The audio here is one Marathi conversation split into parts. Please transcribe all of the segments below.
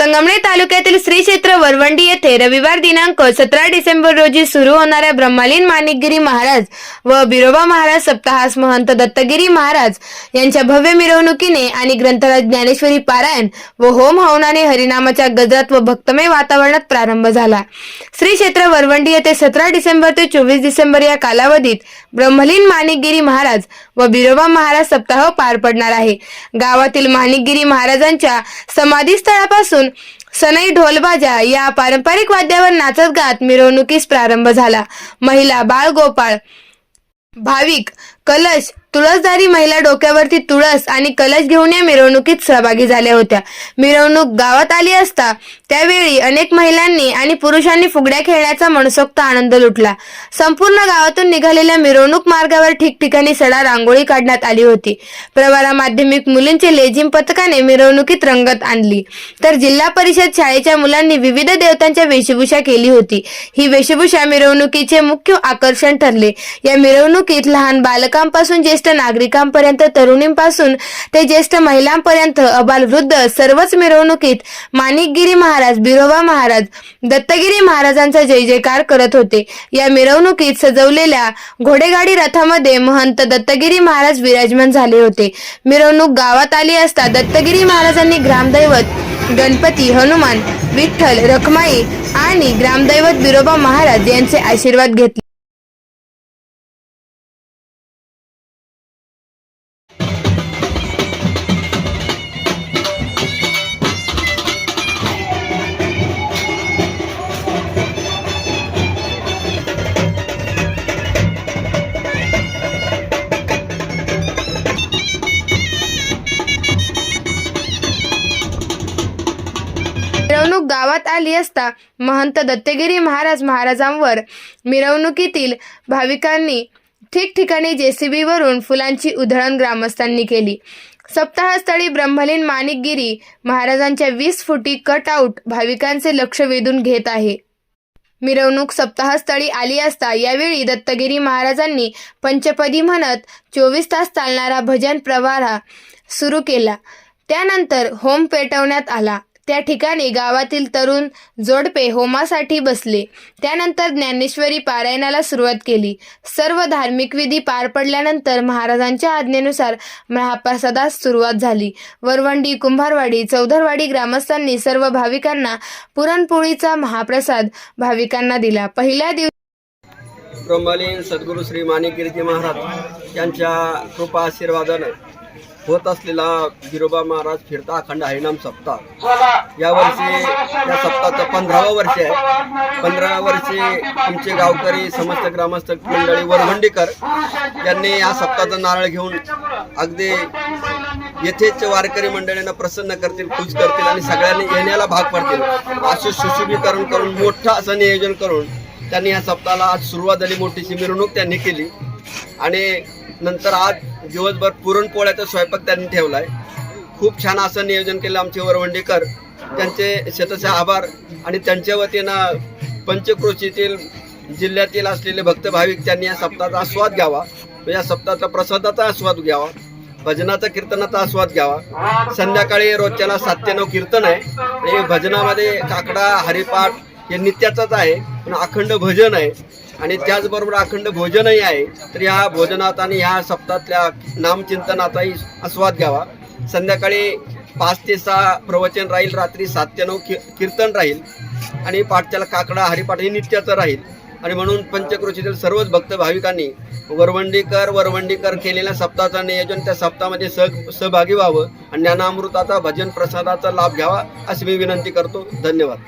संगमनेर तालुक्यातील श्री क्षेत्र वरवंडी येथे रविवार दिनांक सतरा डिसेंबर रोजी सुरू होणाऱ्या ब्रह्मालीन माणिकगिरी महाराज व बिरोबा महाराज सप्ताहास महंत दत्तगिरी महाराज यांच्या भव्य मिरवणुकीने आणि ग्रंथराज ज्ञानेश्वरी पारायण व होम हवनाने हरिनामाच्या गजरात व भक्तमय वातावरणात प्रारंभ झाला. श्री क्षेत्र वरवंडी येथे सतरा डिसेंबर ते चोवीस डिसेंबर या कालावधीत ब्रह्मलीन माणिकगिरी महाराज व बिरोबा महाराज सप्ताह पार पडणार आहे. गावातील माणिकगिरी महाराजांच्या समाधीस्थळापासून सनई ढोलबाजा या पारंपरिक वाद्यावर नाचत गात मिरवणुकीस प्रारंभ झाला. महिला बाळ गोपाळ भाविक कलश तुळसधारी महिला डोक्यावरती तुळस आणि कलश घेऊन या मिरवणुकीत सहभागी झाल्या होत्या. मिरवणूक गावात आली असता त्यावेळी अनेक महिलांनी आणि पुरुषांनी फुगड्या खेळण्याचा मनसोक्त आनंद लुटला. संपूर्ण गावातून निघालेल्या मिरवणूक मार्गावर ठिकठिकाणी सडा रांगोळी काढण्यात आली होती. प्रवारा माध्यमिक मुलींचे लेझिम पथकाने मिरवणुकीत रंगत आणली. तर जिल्हा परिषद शाळेच्या मुलांनी विविध देवतांच्या वेशभूषा केली होती. ही वेशभूषा मिरवणुकीचे मुख्य आकर्षण ठरले. या मिरवणुकीत लहान बालकांपासून ज्येष्ठ नागरिकांपर्यंत तरुणींपासून ते ज्येष्ठ महिलांपर्यंत अबाल वृद्ध सर्वच मिरवणुकीत माणिकगिरी महाराज बिरोबा महाराज दत्तगिरी महाराजांचा जय जयकार करत होते. या मिरवणुकीत सजवलेल्या घोडेगाडी रथामध्ये महंत दत्तगिरी महाराज विराजमान झाले होते. मिरवणूक गावात आली असता दत्तगिरी महाराजांनी ग्रामदैवत गणपती हनुमान विठ्ठल रखमाई आणि ग्रामदैवत बिरोबा महाराज यांचे आशीर्वाद घेतले. गावात आली असता महंत दत्तगिरी महाराज महाराजांवर मिरवणुकीतील भाविकांनी ठिकठिकाणी जेसीबीवरून फुलांची उधळण ग्रामस्थांनी केली. सप्ताहस्थळी ब्रह्मलीन माणिकगिरी महाराजांच्या वीस फुटी कटआउट भाविकांचे लक्ष वेधून घेत आहे. मिरवणूक सप्ताहस्थळी आली असता यावेळी दत्तगिरी महाराजांनी पंचपदी म्हणत चोवीस तास चालणारा भजन प्रवारा सुरू केला. त्यानंतर होम पेटवण्यात आला. त्या ठिकाणी गावातील तरुण जोडपे होमासाठी बसले. त्यानंतर ज्ञानेश्वरी पारायणाला सुरुवात केली. सर्व धार्मिक विधी पार पडल्यानंतर महाराजांच्या आज्ञेनुसार महाप्रसादास सुरुवात झाली. वरवंडी कुंभारवाडी चौधरवाडी ग्रामस्थांनी सर्व भाविकांना पुरणपोळीचा महाप्रसाद भाविकांना दिला. पहिल्या दिवशी ब्रह्मलीन सद्गुरू श्री माणिकगिरीजी महाराज यांच्या कृपा आशीर्वादानं होत असलेला गिरोबा महाराज फिरता अखंड हरिनाम सप्ताह. यावर्षी या सप्ताहाचं पंधरावं वर्ष आहे. पंधरा वर्षी आमचे गावकरी समस्त ग्रामस्थ मंडळी वरवंडीकर यांनी या सप्ताहाचा नारळ घेऊन अगदी येथेच वारकरी मंडळींना प्रसन्न करतील खुश करतील आणि सगळ्यांनी येण्याला भाग पडतील. असे सुशोभीकरण करून मोठं असं नियोजन करून त्यांनी या सप्ताहाला आज सुरुवात झाली मोठीशी मिरवणूक त्यांनी केली. आणि नंतर आज दिवसभर पुरणपोळ्याचा स्वयंपाक त्यांनी ठेवला आहे खूप छान असं नियोजन केलं आमचे वरवंडीकर. त्यांचे शेताचे आभार आणि त्यांच्या वतीनं पंचक्रोशीतील जिल्ह्यातील असलेले भक्त भाविक त्यांनी या सप्ताहाचा आस्वाद घ्यावा. या सप्ताहाचा प्रसादाचा आस्वाद घ्यावा. भजनाचा कीर्तनाचा आस्वाद घ्यावा. संध्याकाळी रोजच्याला सात ते नऊ कीर्तन आहे. आणि भजनामध्ये काकडा हरिपाठ हे नित्याचाच आहे. पण अखंड भजन आहे. आणि त्याचबरोबर अखंड भोजनही आहे. तर ह्या भोजनात आणि ह्या सप्ताहातल्या नामचिंतनाचाही आस्वाद घ्यावा. संध्याकाळी पाच ते सहा प्रवचन राहील रात्री सात ते नऊ की कीर्तन राहील. आणि पाठच्याला काकडा हरिपाठ हे नित्याचं राहील. आणि म्हणून पंचक्रोशीतील सर्वच भक्त भाविकांनी वरवंडीकर वरवंडीकर केलेल्या सप्ताहाचं नियोजन त्या सप्ताहामध्ये सह सहभागी व्हावं. आणि ज्ञानामृताचा भजन प्रसादाचा लाभ घ्यावा अशी मी विनंती करतो. धन्यवाद.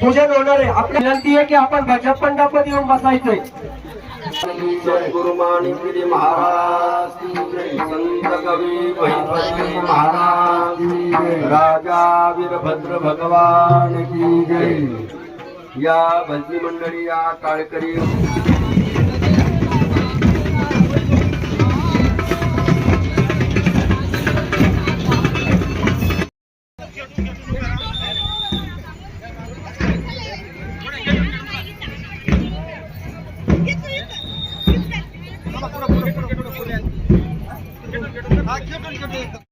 पूजन होणार आहे आपली विनंती आहे की आपण भजन मंडपात येऊन बसायचंय. सद्गुरु माणिकगिरी महाराज की जय. संत कवी महिपती महाराज राजा वीरभद्र भगवान की जय. या भजनी मंडळी या काळकरी. aqui, eu tô ligando.